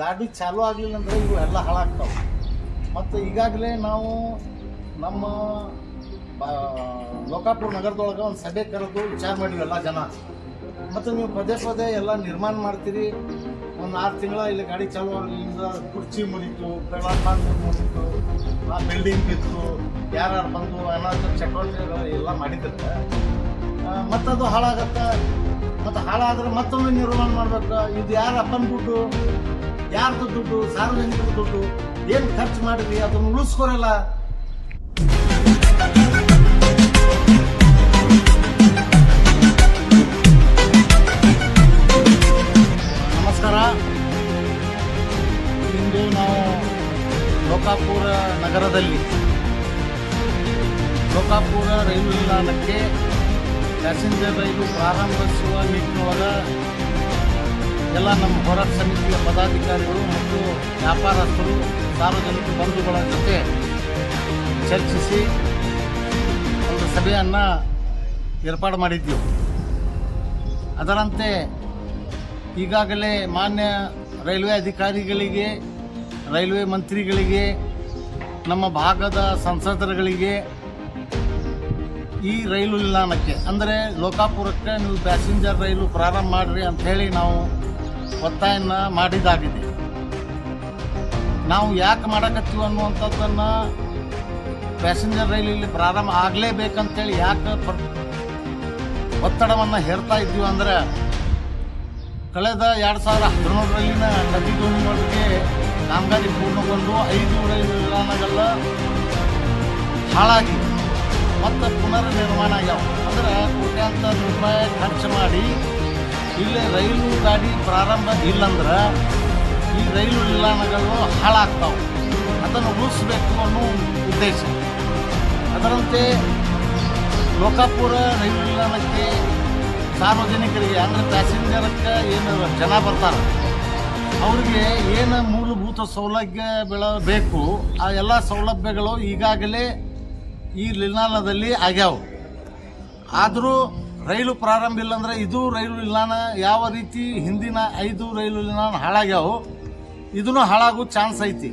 ಗಾಡಿ ಚಾಲೂ ಆಗಲಿಲ್ಲ ಅಂದರೆ ಇವು ಎಲ್ಲ ಹಾಳಾಗ್ತಾವೆ. ಮತ್ತು ಈಗಾಗಲೇ ನಾವು ನಮ್ಮ ಲೋಕಾಪುರ ನಗರದೊಳಗೆ ಒಂದು ಸಭೆ ಕರೆದು ವಿಚಾರ ಮಾಡಿವಿ ಎಲ್ಲ ಜನ. ಮತ್ತು ನೀವು ಪದೇ ಪದೇ ಎಲ್ಲ ನಿರ್ಮಾಣ ಮಾಡ್ತೀರಿ. ಒಂದು ಆರು ತಿಂಗಳ ಇಲ್ಲಿ ಗಾಡಿ ಚಾಲೂ ಆಗಲಿಲ್ಲ, ಕುರ್ಚಿ ಮುರಿತು ಪ್ಲಾಟ್ಫಾರ್ಮ್ ಮುರಿತು, ಆ ಬಿಲ್ಡಿಂಗ್ ಬಿತ್ತು, ಯಾರ್ಯಾರು ಬಂದು ಅನಾಥ ಚಟುವಟಿಕೆಗಳು ಎಲ್ಲ ಮಾಡಿದ್ರೆ ಮತ್ತದು ಹಾಳಾಗತ್ತೆ? ಮತ್ತು ಹಾಳಾದ್ರೆ ಮತ್ತೊಮ್ಮೆ ನಿರ್ಮಾಣ ಮಾಡ್ಬೇಕು? ಇದು ಯಾರು ಅಪ್ಪನ್ಬಿಟ್ಟು ಯಾರ್ದು ದುಡ್ಡು, ಸಾರ್ವಜನಿಕರ ದುಡ್ಡು, ಏನು ಖರ್ಚು ಮಾಡಿದ್ವಿ ಅದನ್ನು ಉಳಿಸ್ಕೊರಲ್ಲ. ನಮಸ್ಕಾರ. ಇಂದು ನಾವು ಲೋಕಾಪುರ ನಗರದಲ್ಲಿ ಲೋಕಾಪುರ ರೈಲು ನಿಲ್ದಾಣಕ್ಕೆ ಪ್ಯಾಸೆಂಜರ್ ರೈಲು ಪ್ರಾರಂಭಿಸುವ ನಿಟ್ಟಿನೊಳಗ ಎಲ್ಲ ನಮ್ಮ ಹೋರಾಟ ಸಮಿತಿಯ ಪದಾಧಿಕಾರಿಗಳು ಮತ್ತು ವ್ಯಾಪಾರಸ್ಥರು ಸಾರ್ವಜನಿಕ ಬಂಧುಗಳ ಜೊತೆ ಚರ್ಚಿಸಿ ಒಂದು ಸಭೆಯನ್ನು ಏರ್ಪಾಡು ಮಾಡಿದ್ದೆವು. ಅದರಂತೆ ಈಗಾಗಲೇ ಮಾನ್ಯ ರೈಲ್ವೆ ಅಧಿಕಾರಿಗಳಿಗೆ, ರೈಲ್ವೆ ಮಂತ್ರಿಗಳಿಗೆ, ನಮ್ಮ ಭಾಗದ ಸಂಸದರುಗಳಿಗೆ ಈ ರೈಲು ನಿಲ್ದಾಣಕ್ಕೆ, ಅಂದರೆ ಲೋಕಾಪುರಕ್ಕೆ ನೀವು ಪ್ಯಾಸೆಂಜರ್ ರೈಲು ಪ್ರಾರಂಭ ಮಾಡಿರಿ ಅಂಥೇಳಿ ನಾವು ಒತ್ತಾಯನ ಮಾಡಿದಾಗಿದೆ. ನಾವು ಯಾಕೆ ಮಾಡಕತ್ತೀವಿ ಅನ್ನುವಂಥದ್ದನ್ನು ಪ್ಯಾಸೆಂಜರ್ ರೈಲ್ ಇಲ್ಲಿ ಪ್ರಾರಂಭ ಆಗಲೇಬೇಕಂತೇಳಿ ಯಾಕೆ ಒತ್ತಡವನ್ನ ಒತ್ತಡವನ್ನು ಹೇರ್ತಾ ಇದ್ದೀವಿ ಅಂದರೆ ಕಳೆದ ಎರಡು ಸಾವಿರ ಹದಿನೇಳರಲ್ಲಿನ ನದಿ ದೋಣಿಗಳಿಗೆ ಕಾಮಗಾರಿ ಪೂರ್ಣಗೊಂಡು ಐದು ರೈಲು ನಿಲ್ದಾಣಗಳ ಹಾಳಾಗಿ ಮತ್ತೆ ಪುನರ್ ನಿರ್ಮಾಣ ಆಗ್ಯಾವ. ಅಂದ್ರೆ ಕೋಟ್ಯಾಂತರ ರೂಪಾಯಿ ಖರ್ಚು ಮಾಡಿ ಇಲ್ಲಿ ರೈಲು ಗಾಡಿ ಪ್ರಾರಂಭ ಇಲ್ಲಂದ್ರೆ ಈ ರೈಲು ನಿಲ್ದಾಣಗಳು ಹಾಳಾಗ್ತಾವೆ. ಅದನ್ನು ಉಳಿಸ್ಬೇಕು ಅನ್ನೋ ಉದ್ದೇಶ. ಅದರಂತೆ ಲೋಕಾಪುರ ರೈಲು ನಿಲ್ದಾಣಕ್ಕೆ ಸಾರ್ವಜನಿಕರಿಗೆ, ಅಂದರೆ ಪ್ಯಾಸೆಂಜರಕ್ಕೆ ಏನು ಜನ ಬರ್ತಾರೆ, ಅವ್ರಿಗೆ ಏನು ಮೂಲಭೂತ ಸೌಲಭ್ಯಗಳು ಬೇಕು ಆ ಎಲ್ಲ ಸೌಲಭ್ಯಗಳು ಈಗಾಗಲೇ ಈ ನಿಲ್ದಾಣದಲ್ಲಿ ಆಗ್ಯಾವು. ಆದರೂ ರೈಲು ಪ್ರಾರಂಭ ಇಲ್ಲಂದ್ರೆ ಇದು ರೈಲು ನಿಲ್ದಾಣ, ಯಾವ ರೀತಿ ಹಿಂದಿನ ಐದು ರೈಲು ನಿಲ್ದಾಣ ಹಾಳಾಗ್ಯಾವು, ಇದನ್ನು ಹಾಳಾಗೋ ಚಾನ್ಸ್ ಐತಿ.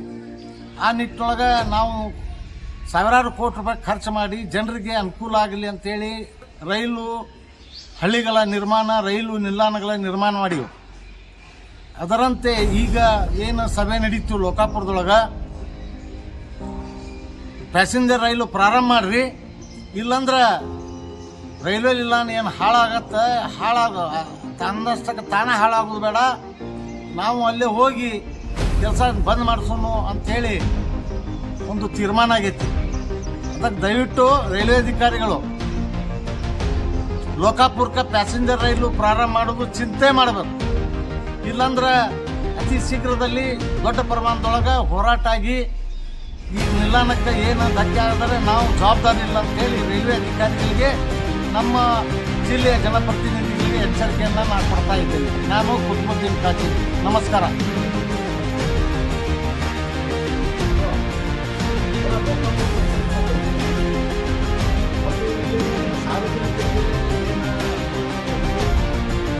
ಆ ನಿಟ್ಟಿನೊಳಗೆ ನಾವು ಸಾವಿರಾರು ಕೋಟಿ ರೂಪಾಯಿ ಖರ್ಚು ಮಾಡಿ ಜನರಿಗೆ ಅನುಕೂಲ ಆಗಲಿ ಅಂತೇಳಿ ರೈಲು ಹಳ್ಳಿಗಳ ನಿರ್ಮಾಣ, ರೈಲು ನಿಲ್ದಾಣಗಳ ನಿರ್ಮಾಣ ಮಾಡಿವು. ಅದರಂತೆ ಈಗ ಏನು ಸಭೆ ನಡೀತು ಲೋಕಾಪುರದೊಳಗೆ ಪ್ಯಾಸೆಂಜರ್ ರೈಲು ಪ್ರಾರಂಭ ಮಾಡ್ರಿ, ಇಲ್ಲಂದ್ರೆ ರೈಲ್ವೆ ನಿಲ್ದಾಣ ಏನು ಹಾಳಾಗತ್ತೆ? ಹಾಳಾಗ ತನ್ನಷ್ಟಕ್ಕೆ ತಾನೇ ಹಾಳಾಗೋದು ಬೇಡ. ನಾವು ಅಲ್ಲೇ ಹೋಗಿ ಕೆಲಸ ಬಂದ್ ಮಾಡಿಸೋನು ಅಂಥೇಳಿ ಒಂದು ತೀರ್ಮಾನ ಆಗೈತಿ. ಅದಕ್ಕೆ ದಯವಿಟ್ಟು ರೈಲ್ವೆ ಅಧಿಕಾರಿಗಳು ಲೋಕಾಪುರಕ್ಕೆ ಪ್ಯಾಸೆಂಜರ್ ರೈಲು ಪ್ರಾರಂಭ ಮಾಡೋದು ಚಿಂತೆ ಮಾಡಬೇಕು. ಇಲ್ಲಾಂದ್ರೆ ಅತಿ ಶೀಘ್ರದಲ್ಲಿ ದೊಡ್ಡ ಪ್ರಮಾಣದೊಳಗೆ ಹೋರಾಟ ಆಗಿ ಈ ನಿಲ್ದಾಣಕ್ಕೆ ಏನು ಧಕ್ಕೆ ಆದರೆ ನಾವು ಜವಾಬ್ದಾರಿ ಇಲ್ಲ ಅಂತೇಳಿ ರೈಲ್ವೆ ಅಧಿಕಾರಿಗಳಿಗೆ ನಮ್ಮ ಜಿಲ್ಲೆಯ ಜನಪ್ರತಿನಿಧಿಗಳಿಗೆ ಎಚ್ಚರಿಕೆಯನ್ನು ನಾನು ಕೊಡ್ತಾ ಇದ್ದೇನೆ ನಾನು ಕುತುಬುದ್ದೀನ್ ಕಾಜಿ ನಮಸ್ಕಾರ.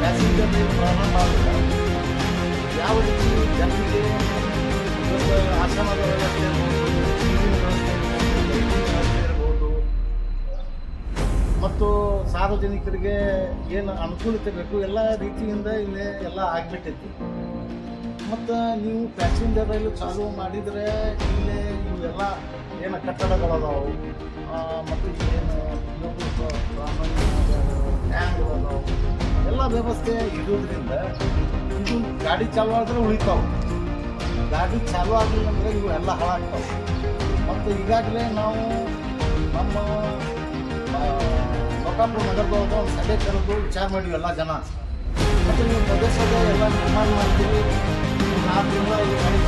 ಪ್ಯಾಸೆಂಜರ್ ರೈಲು ಪ್ರಾರಂಭ ಆದ್ರೆ ಯಾವ ರೀತಿ ಜನರಿಗೆ ಇವತ್ತು ಆಶ್ರಮದ ವ್ಯವಸ್ಥೆ ಇರ್ಬೋದು ನೀರಿನ ವ್ಯವಸ್ಥೆ ಸಾರ್ವಜನಿಕರಿಗೆ ಏನು ಅನುಕೂಲತೆ ಬೇಕು, ಎಲ್ಲ ರೀತಿಯಿಂದ ಇಲ್ಲಿ ಎಲ್ಲ ಆಗ್ಬಿಟ್ಟೈತಿ ಮತ್ತು ನೀವು ಪ್ಯಾಸೆಂಜರ್ ರೈಲು ಚಾಲು ಮಾಡಿದರೆ ಇಲ್ಲಿ ಇವೆಲ್ಲ ಏನು ಕಟ್ಟಡಗಳದಾವು ಮತ್ತು ಏನು ಟ್ಯಾಂಕ್ಗಳು ಅದಾವು ಎಲ್ಲ ವ್ಯವಸ್ಥೆ ಇರೋದ್ರಿಂದ ಇದು ಗಾಡಿ ಚಾಲು ಆದರೆ ಉಳಿತಾವೆ. ಗಾಡಿ ಚಾಲು ಆಗಲಿಲ್ಲ ಅಂದರೆ ಇವು ಎಲ್ಲ ಹಾಳಾಗ್ತಾವೆ. ಮತ್ತು ಈಗಾಗಲೇ ನಾವು ನಮ್ಮ ಲೋಕಾಪುರ ನಗರದೊಳಗೆ ಒಂದು ಸಭೆ ಕರೆದು ವಿಚಾರ ಮಾಡಿವಿ ಎಲ್ಲ ಜನ. ಮತ್ತು ನೀವು ಪ್ರದೇಶದ ಎಲ್ಲ ನಿರ್ಮಾಣ ಮಾಡ್ತೀವಿ ನಾಲ್ಕು ತಿಂಗಳ ಈ ಗಾಡಿ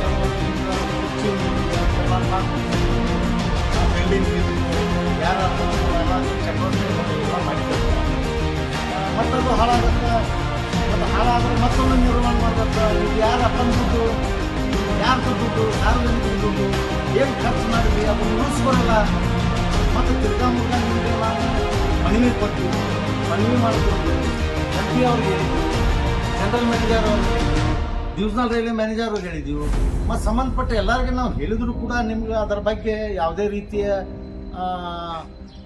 ಬಿಲ್ಡಿಂಗ್ ಮತ್ತದು ಹಾಳಾಗುತ್ತೆ. ಮತ್ತು ಹಾಳಾದ್ರೆ ಮತ್ತೊಂದು ನಿರ್ಮಾಣ ಮಾಡ್ಬೇಕು ಇದು ಯಾರ ಅಪ್ಪನ ದುಡ್ಡು ಯಾರ್ದು ದುಡ್ಡು ಸಾರ್ವಜನಿಕ ದುಡ್ಡು ಏನು ಖರ್ಚು ಮಾಡಿದ್ವಿ ಅದನ್ನು ಉಳಿಸ್ಕೊಡಲ್ಲ ಮತ್ತು ತಿರ್ಗಾ ಮುರ್ಗಾ ಮನವಿ ಕೊಟ್ಟು, ಮನವಿ ಮಾಡಿಕೊಟ್ಟು ಎಂ ಪಿ ಅವ್ರಿಗೆ ಜನರಲ್ ಮ್ಯಾನೇಜರ್ ಅವ್ರಿಗೆ ಡಿವಿಷನಲ್ ರೈಲ್ವೆ ಮ್ಯಾನೇಜರ್ ಹೇಳಿದ್ದೀವಿ ಮತ್ತು ಸಂಬಂಧಪಟ್ಟ ಎಲ್ಲರಿಗೂ ನಾವು ಹೇಳಿದರೂ ಕೂಡ ನಿಮ್ಗೆ ಅದರ ಬಗ್ಗೆ ಯಾವುದೇ ರೀತಿಯ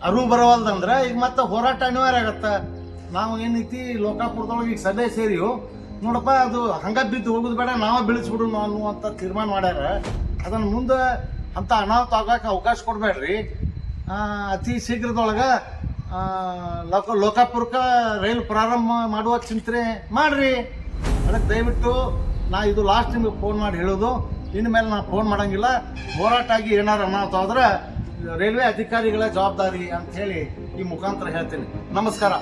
ಅರಿವು ಬರವಲ್ದಂದ್ರೆ ಈಗ ಮತ್ತೆ ಹೋರಾಟ ಅನಿವಾರ್ಯ ಆಗತ್ತೆ. ನಾವು ಏನೈತಿ ಲೋಕಾಪುರದೊಳಗೆ ಈಗ ಸಭೆ ಸೇರಿವು ನೋಡಪ್ಪ ಅದು ಹಂಗ ಬಿದ್ದು ಹೋಗೋದು ಬೇಡ, ನಾವೇ ಬೆಳೆಸ್ಬಿಡೋಣ ಅನ್ನುವಂಥ ತೀರ್ಮಾನ ಮಾಡ್ಯಾರ. ಅದನ್ನು ಮುಂದೆ ಅಂತ ಅನಾಹುತ ಆಗೋಕೆ ಅವಕಾಶ ಕೊಡಬೇಡ್ರಿ. ಅತಿ ಶೀಘ್ರದೊಳಗೆ ಲೋಕ, ಲೋಕಾಪುರಕ್ಕೆ ರೈಲು ಪ್ರಾರಂಭ ಮಾಡುವ ಚಿಂತನೆ ಮಾಡ್ರಿ. ಅದಕ್ಕೆ ದಯವಿಟ್ಟು ನಾ ಇದು ಲಾಸ್ಟ್ ನಿಮಗೆ ಫೋನ್ ಮಾಡಿ ಹೇಳೋದು. ಇನ್ನು ಮೇಲೆ ನಾನು ಫೋನ್ ಮಾಡೋಂಗಿಲ್ಲ. ಹೋರಾಟ ಆಗಿ ಏನಾರು ಅನಾಹುತ ಆದ್ರೆ ರೈಲ್ವೆ ಅಧಿಕಾರಿಗಳ ಜವಾಬ್ದಾರಿ ಅಂತ ಹೇಳಿ ಈ ಮುಖಾಂತರ ಹೇಳ್ತೀನಿ. ನಮಸ್ಕಾರ.